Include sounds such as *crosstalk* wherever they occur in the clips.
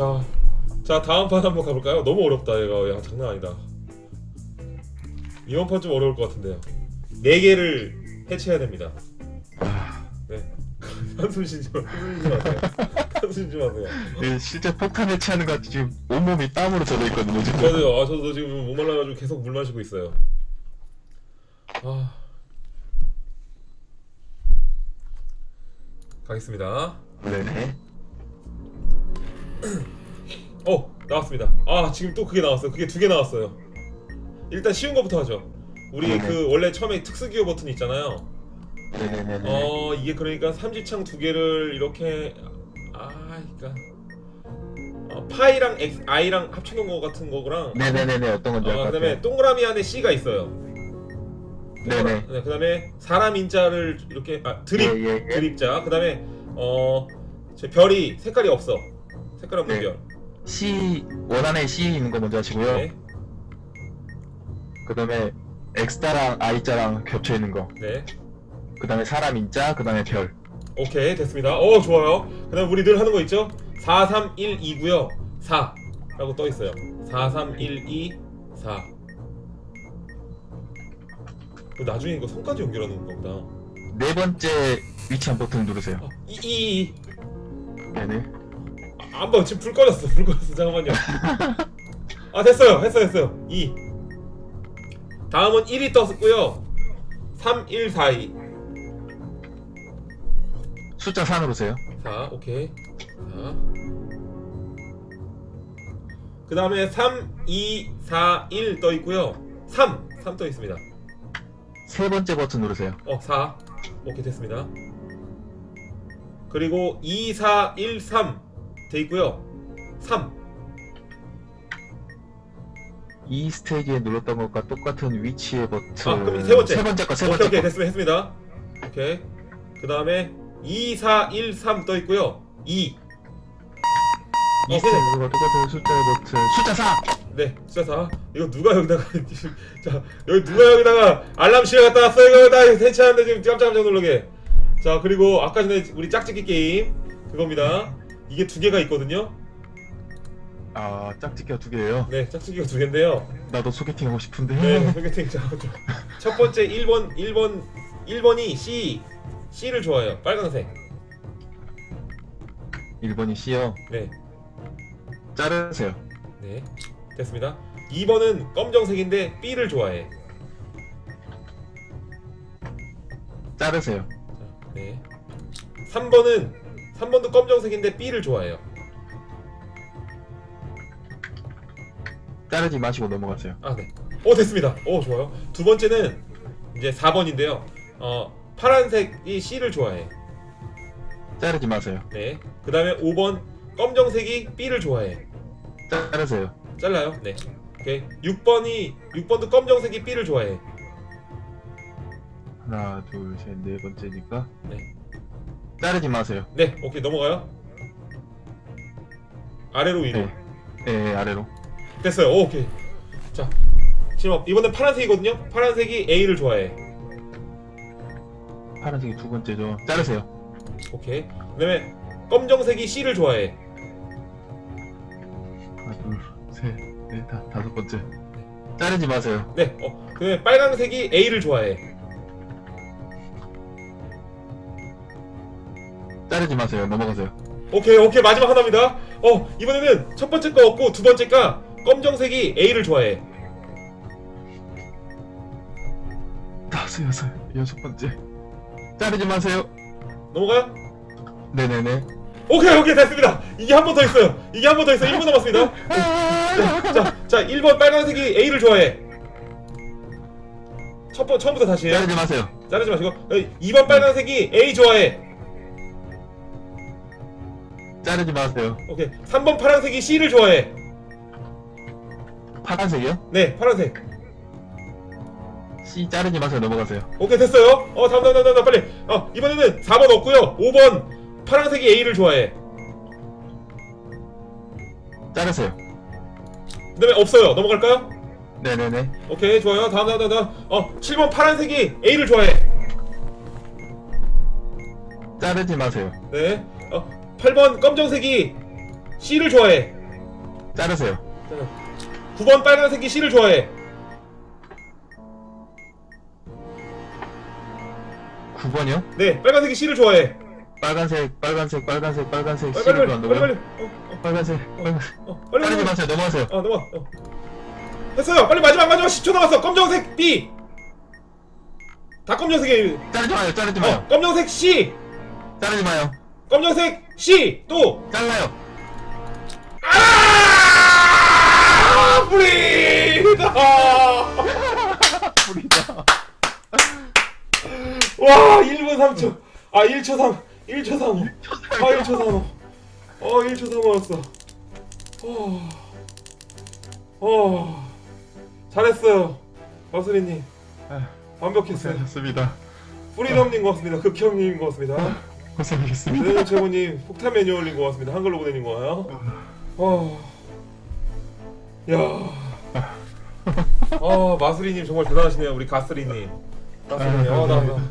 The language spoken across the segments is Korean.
자, 자 다음 판 한번 가볼까요? 너무 어렵다 얘가 야 장난 아니다. 이번 판 좀 어려울 것 같은데요. 네 개를 해체해야 됩니다. 네. *laughs* 한숨 쉬지 마. 한숨 쉬지 마세요. 한숨 쉬지 마세요. 예, 실제 폭탄 해체하는 것 같이 지금 온몸이 땀으로 젖어 있거든요 지금 저도요. 아 저도 지금 목 말라가지고 계속 물 마시고 있어요. 아. 가겠습니다. 네네 어 나왔습니다. 아 지금 또 그게 나왔어요. 그게 두 개 나왔어요. 일단 쉬운 거부터 하죠. 우리 네네. 그 원래 처음에 특수 기호 버튼 있잖아요. 네네네네 어 이게 그러니까 삼지창 두 개를 이렇게 아 그러니까 어, 파이랑 X, I랑 합쳐놓은 거 같은 거랑 네네네네 어떤 건지 알 아, 것 그다음에 같아요 동그라미 안에 C가 있어요. 네네 네, 그다음에 사람 인자를 이렇게 아 드립 예, 예, 예. 드립자. 그다음에 어제 별이 색깔이 없어. 색깔 없는 네. 별. C 원안에 C 있는 거 먼저 하시고요 네. 그 다음에 X자랑 I자랑 겹쳐 있는 거 네. 그 다음에 사람 인자 그 다음에 별 오케이 됐습니다. 어 좋아요. 그다음 우리 늘 하는 거 있죠? 4 3 1 2고요. 4라고 떠 있어요. 4 3 1 2 4. 그 나중에 이거 성까지 연결하는 거보다. 네 번째 위치한 버튼 누르세요 아, 2 2 2. 네네 안 봐. 지금 불 꺼졌어. 불 꺼졌어. 잠깐만요. *laughs* 아 됐어요. 했어요. 했어요. 2. 다음은 1이 떴고요. 3 1 4 2. 숫자 4 누르세요 4 오케이 자. 그 다음에 3, 2, 4, 1 떠 있고요 3, 3 떠 있습니다 세 번째 버튼 누르세요 어, 4 오케이 됐습니다 그리고 2, 4, 1, 3 돼 있고요. 3 이 스테이지에 눌렀던 것과 똑같은 위치의 버튼. 아, 그럼 세 번째. 세 번째 거세 오케이 번째 오케이 거. 됐습니다 했습니다. 오케이. 그 다음에 2, 4, 1, 3 떠 있고요. 2이 어, 스테이지와 똑같은 숫자의 버튼. 숫자 4 네, 숫자 4. 이거 누가 여기다가 *laughs* 자 여기 누가 여기다가 알람 시에 갖다 놨어? 이거 나 해체하는데 지금 깜짝 깜짝 놀라게. 자 그리고 아까 전에 우리 짝짓기 게임 그겁니다. 이게 두 개가 있거든요. 아 짝짓기가 두 개예요 네, 짝짓기가 두 개인데요. 나도 소개팅 하고 싶은데 네, 소개팅 자, 자. 첫 번째 1번 1번 1번이 C C를 좋아해요. 빨간색. 1번이 C요 네, 자르세요 네, 됐습니다. 2번은 검정색인데 B를 좋아해. 자르세요 자, 네. 3번은 3번도 검정색인데 B를 좋아해요. 자르지 마시고 넘어가세요 아, 네. 오, 됐습니다. 오, 좋아요. 두 번째는 이제 4번인데요. 어, 파란색이 C를 좋아해. 자르지 마세요 네. 그 다음에 5번 검정색이 B를 좋아해. 자르세요 잘라요. 네. 오케이. 6번이 6번도 검정색이 B를 좋아해. 하나 둘 셋 네 번째니까 네. 자르지 마세요 네. 오케이. 넘어가요. 아래로 위로. 네, 네 아래로 됐어요. 오, 오케이. 자. 지금 이번엔 파란색이거든요. 파란색이 A를 좋아해. 파란색이 두 번째죠 자르세요 오케이. 그다음에 검정색이 C를 좋아해. 하나 둘 셋 넷 다 다섯 번째 자르지 마세요 네. 어. 그다음에 빨강색이 A를 좋아해. 자르지 마세요 넘어가세요 오케이 오케이 마지막 하나입니다. 어 이번에는 첫 번째 거 없고 두 번째 가 검정색이 A를 좋아해. 다섯 여섯 여섯 번째 자르지 마세요 넘어가요? 네네네 오케이 오케이 됐습니다. 이게 한 번 더 있어요. 이게 한 번 더 있어요. 1분 남았습니다. 네, 자, 자 1번 빨간색이 A를 좋아해. 첫 번 처음부터 다시 해요. 자르지 마세요 자르지 마시고 2번 빨간색이 A 좋아해. 자르지 마세요 오케이 3번 파란색이 C를 좋아해. 파란색이요? 네 파란색. C 자르지 마세요 넘어가세요 오케이 됐어요. 어 다음 다음 다음 다음 빨리. 어 이번에는 4번 없고요. 5번 파란색이 A를 좋아해. 자르세요 그 다음에 없어요. 넘어갈까요? 네네네 오케이 좋아요. 다음 다음 다음 다음. 어 7번 파란색이 A를 좋아해. 자르지 마세요 네. 어 8번 검정색이 C를 좋아해. 자르세요. 9번 빨간색이 C를 좋아해. 9번이요? 네, 빨간색이 C를 좋아해. 빨간색, 빨간색, 빨간색, 빨간색, 빨리 C를 빨리 빨리 좋아한다고요? 빨리 빨리. 어, 빨간색, 빨간색. 어, 빨리 자르지 빨리. 마세요. 넘어가세요. 아, 넘어. 어. 했어요. 빨리 마지막 마지막 10초 남았어. 검정색 B. 다 검정색이. 자르지 마요. 자르지 마요. 어, 검정색 C. 자르지 마요. 검정색 C. 또. 잘라요. 아! 프리다. 뿌리다. 와, 1분 3초. 아, 1초 3. 1초 3. 아, 1초 3. 어, 1초 3이었어. 어. 어. 잘했어요. 마수리님. 완벽했어요. 고생하셨습니다. 프리덤님 고맙습니다. 극형님 고맙습니다. 고생하셨습니다. 대전 최고님 폭탄 매뉴얼님 고맙습니다. 한글로 보내님 거예요. 어. 야. 아 마수리님 정말 대단하시네요. 우리 가스리님. 가스리님. 아, 나, 나,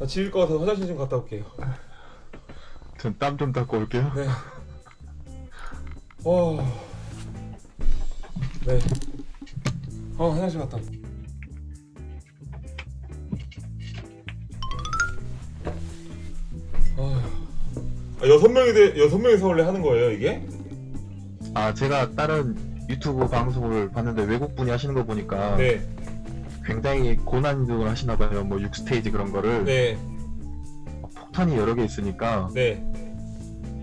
나 집일 거 같아서 화장실 좀 갔다 올게요. 전 땀 좀 닦고 올게요. 네. 어. 네. 어 화장실 갔다. 올게. 아, 여섯 명이 돼 여섯 명이서 원래 하는 거예요 이게? 아 제가 다른 유튜브 방송을 봤는데 외국 분이 하시는 거 보니까 네, 굉장히 고난이도를 하시나 봐요. 뭐 6스테이지 그런 거를 네, 폭탄이 여러 개 있으니까 네.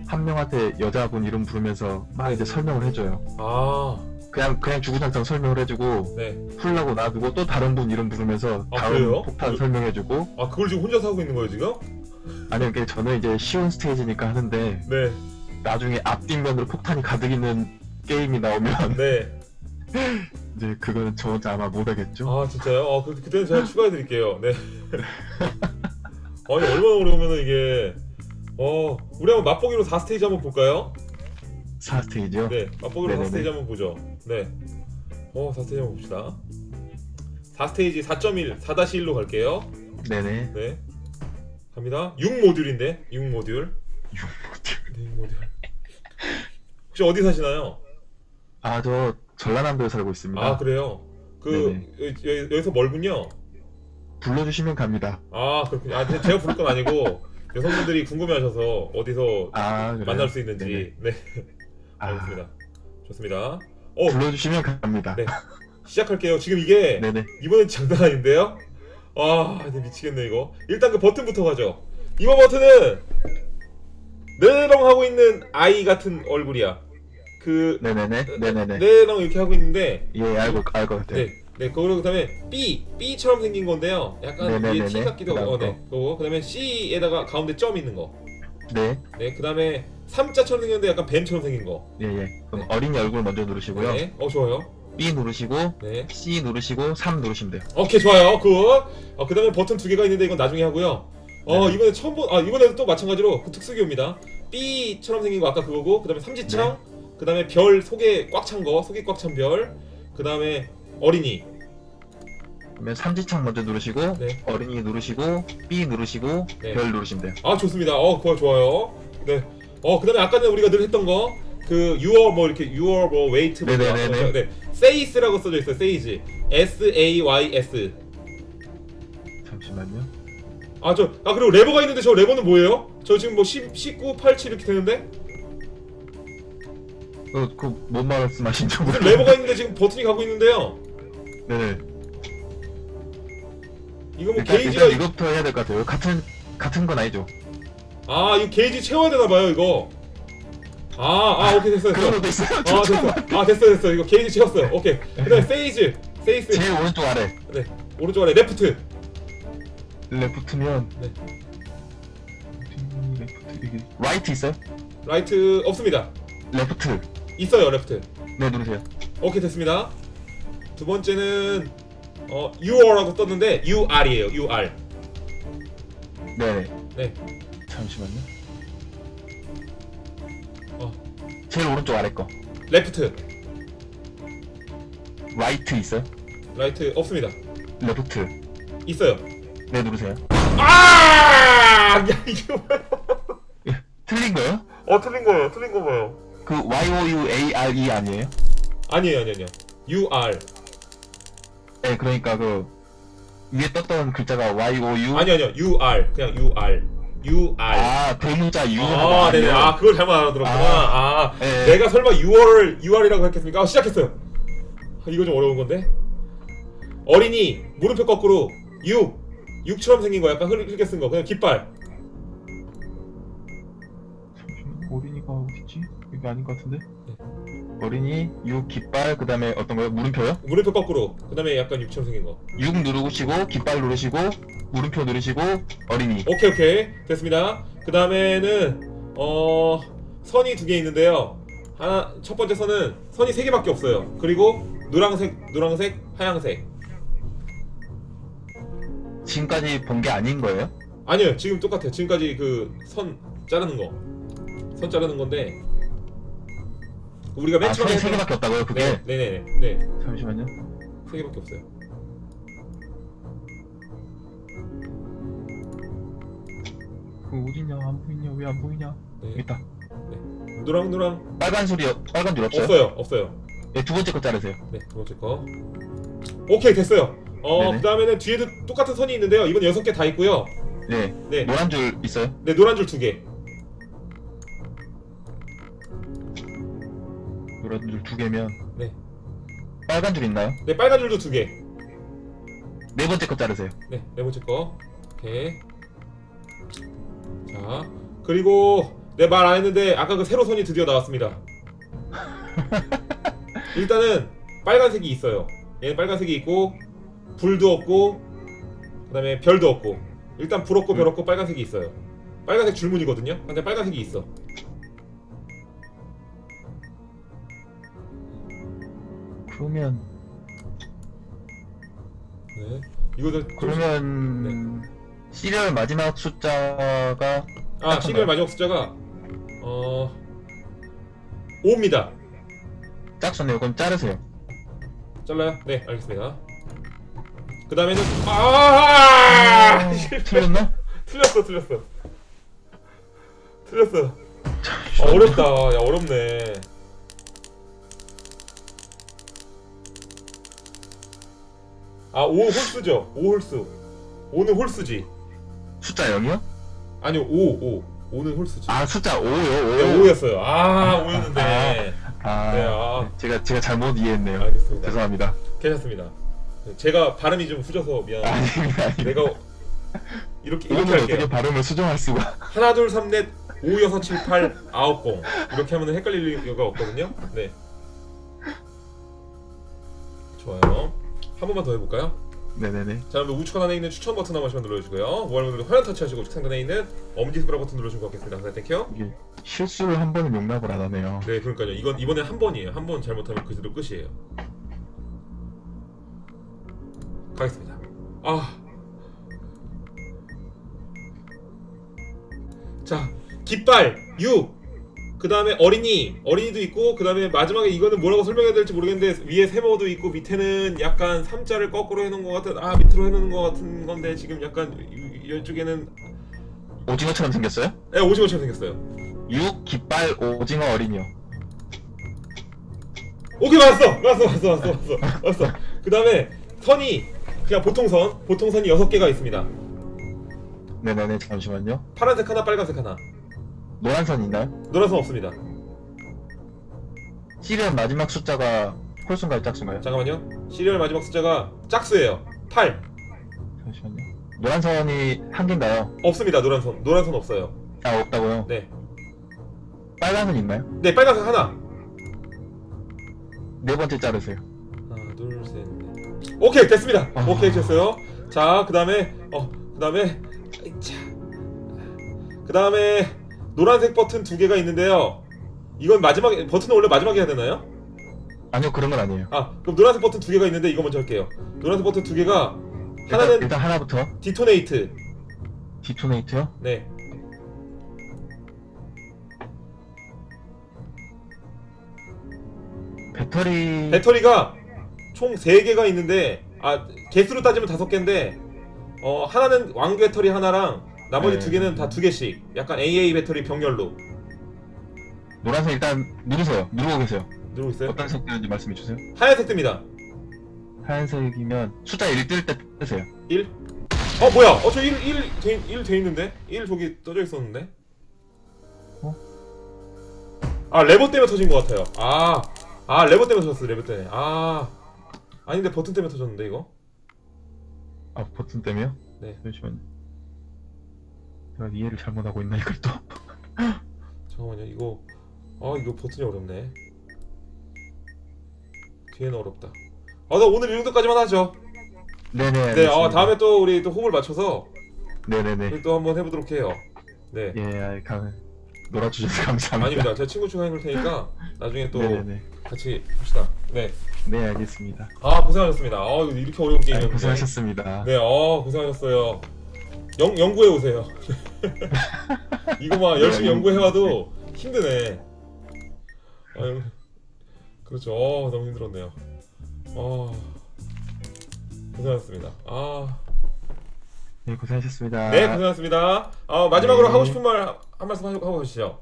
한 명한테 여자분 이름 부르면서 막 이제 설명을 해줘요. 아, 그냥 그냥 주구장창 설명을 해주고 네. 풀라고 놔두고 또 다른 분 이름 부르면서 아, 다음 그래요? 폭탄 그- 설명해주고 아 그걸 지금 혼자서 하고 있는 거예요 지금? 아니요 그 저는 이제 쉬운 스테이지니까 하는데 네, 나중에 앞뒷면으로 폭탄이 가득 있는 게임이 나오면 네. *laughs* 이제 그거는 저 혼자 아마 못하겠죠. 아 진짜요? 어 그, 그때는 제가 추가해 드릴게요. 네. *laughs* 아니 얼마나 어려우면은 이게 어 우리 한번 맛보기로 4 스테이지 한번 볼까요? 4 스테이지요? 네, 맛보기로 네네네. 4 스테이지 한번 보죠. 네. 어 4 스테이지 한번 봅시다. 4 스테이지 4.1 4-1로 갈게요. 네네. 네. 갑니다. 6모듈인데 6모듈. 네, 6모듈. 혹시 어디 사시나요? 아 저 전라남도에 살고 있습니다. 아 그래요. 그 여기, 여기, 여기서 멀군요. 불러주시면 갑니다. 아 그렇군요. 아 제- 제가 부를 건 아니고 *laughs* 여성분들이 궁금해하셔서 어디서 아 그래요? 만날 수 있는지 네 아, 알겠습니다. 좋습니다. 어 불러주시면 갑니다. 네. 시작할게요. 지금 이게 네네. 이번엔 장난 아닌데요? 아 미치겠네 이거. 일단 그 버튼부터 가죠. 이번 버튼은 네롱 하고 있는 아이 같은 얼굴이야. 그 네네네. 네네네. 네롱 이렇게 하고 있는데 예 알고 알고 같아요. 네. 네, 그리고 그다음에 B, B처럼 생긴 건데요. 약간 네네네네. T 같기도 하고, 어, 네. 그거 그다음에 C에다가 가운데 점 있는 거. 네. 네, 그다음에 삼자처럼 생겼는데 약간 뱀처럼 생긴 거. 예예. 그럼 네. 어린이 얼굴 먼저 누르시고요. 네, 어 좋아요. B 누르시고 네, C 누르시고 3 누르시면 돼요. 오케이 좋아요. 굿. 어, 그다음에 버튼 두 개가 있는데 이건 나중에 하고요. 어 네. 이번에 처음 본, 아 이번에도 또 마찬가지로 그 특수기호입니다. B처럼 생긴 거 아까 그거고, 그다음에 삼지창, 네. 그다음에 별 속에 꽉 찬 거, 속에 꽉찬 별, 그다음에 어린이. 그러면 삼지창 먼저 누르시고 네. 어린이 누르시고 B 누르시고 네. 별 누르시면 돼요. 아 좋습니다. 어 그거 좋아요. 네. 어 그다음에 아까 전에 우리가 늘 했던 거. 그 유어 뭐 이렇게 유어 뭐 웨이트 뭐 네네네네. 네. 세이스라고 써져 있어요. 세이즈. S A Y S. 잠시만요. 아 저 아 그리고 레버가 있는데 저 레버는 뭐예요? 저 지금 뭐 10, 19, 87 이렇게 되는데 어, 그뭔 말씀하신지 모르겠어요. 레버가 있는데 지금 버튼이 가고 있는데요. 네네. 이거 뭐 일단, 게이지가 일단 이것부터 해야 될 것 같아요. 같은 같은 건 아니죠. 아 이거 게이지 채워야 되나 봐요 이거. 아, 아 오케이 됐어 됐어. 것도 있어요. 아 됐어. 아 됐어 됐어. 이거 게이지 채웠어요. 오케이. 그다음에 세이즈, 세이스. 제일 오른쪽 아래 네. 오른쪽 아래 레프트. 레프트면 네. 레프트 이게 라이트 있어요? 라이트 없습니다. 레프트 있어요 레프트. 네 누르세요. 오케이 됐습니다. 두 번째는 어 UR라고 떴는데 UR이에요. UR. 네네. 네. 잠시만요. 어. 제일 오른쪽 아래 거 레프트. 라이트 있어요? 라이트 없습니다. 레프트 있어요. 네 누르세요. 아! *laughs* 야 이게 뭐야? 틀린 거요? 어 틀린 거예요. 틀린 거 봐요. 그 Y-O-U-A-R-E 아니에요? 아니에요, 아니에요, 아니에요. UR. 네, 그러니까 그 위에 떴던 글자가 Y-O-U 아니 아니요, UR. 그냥 UR. UR. 아, 대문자 U 아, 네네. 아, 그걸 잘못 알아들었구나. 아, 네. 내가 설마 6월을 6월이라고 했겠습니까? 아, 시작했어요. 아, 이거 좀 어려운 건데. 어린이 물음표 거꾸로 6 6처럼 생긴 거 약간 흐- 흐리게 쓴 거. 그냥 깃발. 어린이가 어딨지? 이게 아닌 것 같은데? 어린이, 유, 깃발, 그 다음에 어떤 거요? 물음표요? 물음표 거꾸로. 그다음에 약간 6처럼 생긴 거. 6 누르시고, 깃발 누르시고, 물음표 누르시고, 어린이. 오케이 오케이 됐습니다. 그 다음에는 어 선이 두 개 있는데요. 하나 첫 번째 선은 선이 세 개밖에 없어요. 그리고 노란색, 노란색, 하얀색. 지금까지 본 게 아닌 거예요? 아니요 지금 똑같아요. 지금까지 그 선 자르는 거, 선 자르는 건데 우리가 맨 아, 처음에 세 했던- 개밖에 없다고요, 그게? 네, 네 네네 네, 잠시만요. 세 개밖에 없어요. 그 어딨냐, 안 보이냐, 왜 안 보이냐? 네. 있다. 노랑 노랑 빨간 소리, 빨간 줄 없어요? 없어요 없어요. 네, 두 번째 거 자르세요. 네, 두 번째 거. 오케이 됐어요. 어 네네. 그다음에는 뒤에도 똑같은 선이 있는데요. 이번 여섯 개 다 있고요. 네. 네, 노란 줄 있어요? 네 노란 줄 두 개. 노란 줄 두 개면. 네. 빨간 줄 있나요? 네 빨간 줄도 두 개. 네 번째 거 자르세요. 네, 네 번째 거. 오케이. 자, 그리고 내 말 안 했는데 아까 그 세로 선이 드디어 나왔습니다. *laughs* 일단은 빨간색이 있어요. 얘는 빨간색이 있고 불도 없고 그다음에 별도 없고 일단 불 없고 별 없고 빨간색이 있어요. 빨간색 줄무늬거든요. 근데 빨간색이 있어. 그러면, 네. 이거를 좀- 그러면, 시리얼 마지막 숫자가, 아 시리얼 마지막 숫자가 어 5입니다. 짝수네요. 그럼 자르세요. 잘라요? 네, 알겠습니다. 그 다음에는 아 *laughs* 틀렸나? 틀렸어, 틀렸어, 틀렸어. 아, 어렵다. 야 어렵네. 아, 5 홀수죠. 5 홀수. 5는 홀수지. 숫자 0이요? 아니요, 5, 5. 5는 홀수지. 아, 숫자 5요, 5. 네, 5였어요. 아, 5였는데. *laughs* 아, 네, 아. 제가, 제가 잘못 이해했네요. 알겠습니다. 죄송합니다. 괜찮습니다. 제가 발음이 좀 후져서 미안. 아닙니다, 아닙니다. 내가 이렇게 이렇게 할게요. 어떻게 발음을 수정할 수가. *laughs* 하나 둘삼넷오 여섯 칠팔 아홉 공 이렇게 하면 헷갈릴 이유가 없거든요. 네. 좋아요. 한 번만 더 해볼까요? 네네네. 자, 그럼 우측 하단에 있는 추천 버튼 한 번씩만 눌러주시고요. 모바일분들도 화면 터치하시고 상단에 있는 엄지손가락 버튼 눌러주시면 좋겠습니다. 네, 땡큐. 이게 실수를 한 번은 용납을 안 하네요. 네, 그러니까요. 이건 이번에 한 번이에요. 한 번 잘못하면 그대로 끝이에요. 가겠습니다. 아. 자, 깃발 6. 그 다음에 어린이, 어린이도 있고 그 다음에 마지막에 이거는 뭐라고 설명해야 될지 모르겠는데 위에 세모도 있고 밑에는 약간 삼자를 거꾸로 해 놓은 것 같은 아, 밑으로 해 놓은 것 같은 건데 지금 약간 이- 이쪽에는 오징어처럼 생겼어요? 네, 오징어처럼 생겼어요. 6, 깃발, 오징어, 어린이요. 오케이 맞았어 맞았어 맞았어 맞았어 맞았어 맞았어 그 다음에 선이 그냥 보통 선 보통 선이 여섯 개가 있습니다 네네네, 잠시만요. 파란색 하나 빨간색 하나 노란 선 있나요? 노란 선 없습니다 시리얼 마지막 숫자가 홀수인가요, 짝수인가요? 잠깐만요 시리얼 마지막 숫자가 짝수예요 8 잠시만요. 노란 선이 한 개인가요? 없습니다 노란 선 노란 선 없어요 아, 없다고요? 네 빨간 선 있나요? 네, 빨간색 하나 네 번째 자르세요. 하나 둘 셋 넷 오케이 됐습니다 아. 오케이 됐어요 자 그 다음에 어 그 다음에 그 다음에 노란색 버튼 두 개가 있는데요 이건 마지막에 버튼은 원래 마지막에 해야 되나요? 아니요, 그런 건 아니에요. 아 그럼 노란색 버튼 두 개가 있는데 이거 먼저 할게요 노란색 버튼 두 개가 일단, 하나는 일단 하나부터. 디토네이트 디토네이트요? 네 배터리. 배터리가 총 3개가 있는데 아 개수로 따지면 5개인데 어 하나는 왕 배터리 하나랑 나머지 네. 두 개는 다 두 개씩 약간 AA 배터리 병렬로 노란색 일단 누르세요. 누르고 계세요. 누르고 있어요? 어떤 색 되는지 말씀해 주세요. 하얀색 뜹니다. 하얀색이면 숫자 1 뜰 때 뜨세요. 1. 어 뭐야? 어저 1, 1, 돼, 1 돼 있는데? 1 저기 떠져 있었는데? 어? 아 레버 때문에 터진 것 같아요. 아, 아 레버 때문에 터졌어 레버 때문에. 아, 아닌데 버튼 때문에 터졌는데 이거? 아 버튼 때문에요? 네. 잠시만요. 제가 이해를 잘못하고 있나 이걸 또. *laughs* 잠깐만요 이거 아 이거 버튼이 어렵네. 뒤에는 어렵다. 아나 오늘 이 정도까지만 하죠. 네네. 네, 알겠습니다. 어 다음에 또 우리 또 호흡을 맞춰서 네네네. 우리 또 한번 해보도록 해요. 네. 예, 아, 감 놀아주셔서 *laughs* 감사합니다. 아닙니다. 제가 친구 추가해 놓을 테니까 나중에 또 네네네. 같이 합시다. 네. 네 알겠습니다. 아 고생하셨습니다. 아 이거 이렇게 어려운 아, 게임이었는데. 고생하셨습니다. 네, 어 고생하셨어요. 영 연구해 오세요. *laughs* 이거 막 열심히 네, 연구해 와도 힘드네. 아, 연- 그렇죠. 어, 너무 힘들었네요. 어, 고생하셨습니다. 아, 네 고생하셨습니다. 네 고생하셨습니다. 아 마지막으로 네. 하고 싶은 말 한 말씀 하고, 하고 가시죠.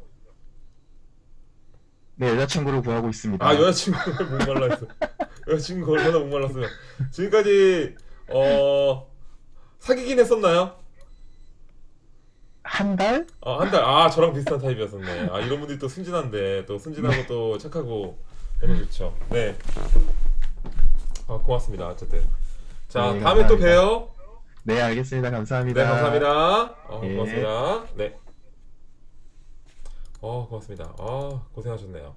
네 여자친구를 구하고 있습니다. 아 여자친구를 목말라 했어. 여자친구 얼마나 목말랐어요. 지금까지 어 사귀긴 했었나요? 한 달? 아, 한 달. 아, 저랑 비슷한 타입이었었네. 아, 이런 분들이 또 순진한데, 또 순진하고 또 착하고, 너무 좋죠. 네. 아, 고맙습니다. 어쨌든. 자, 네, 다음에 또 감사합니다. 봬요. 네 알겠습니다. 감사합니다. 네, 감사합니다. 어, 예. 고맙습니다. 네. 어, 고맙습니다. 아, 고생하셨네요.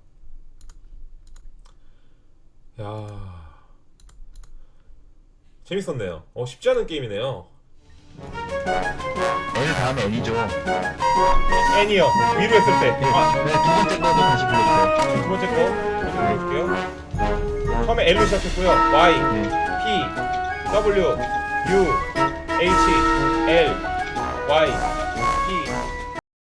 야 재밌었네요. 어, 쉽지 않은 게임이네요. L 다음에 N이죠. 애니요. 위로 했을 때. 네, 아, 네, 두 번째 거도 다시 불러주세요. 두 번째 거 먼저 보여줄게요. 처음에 L로 시작했고요. Y, 네. P, W, U, H, L, Y,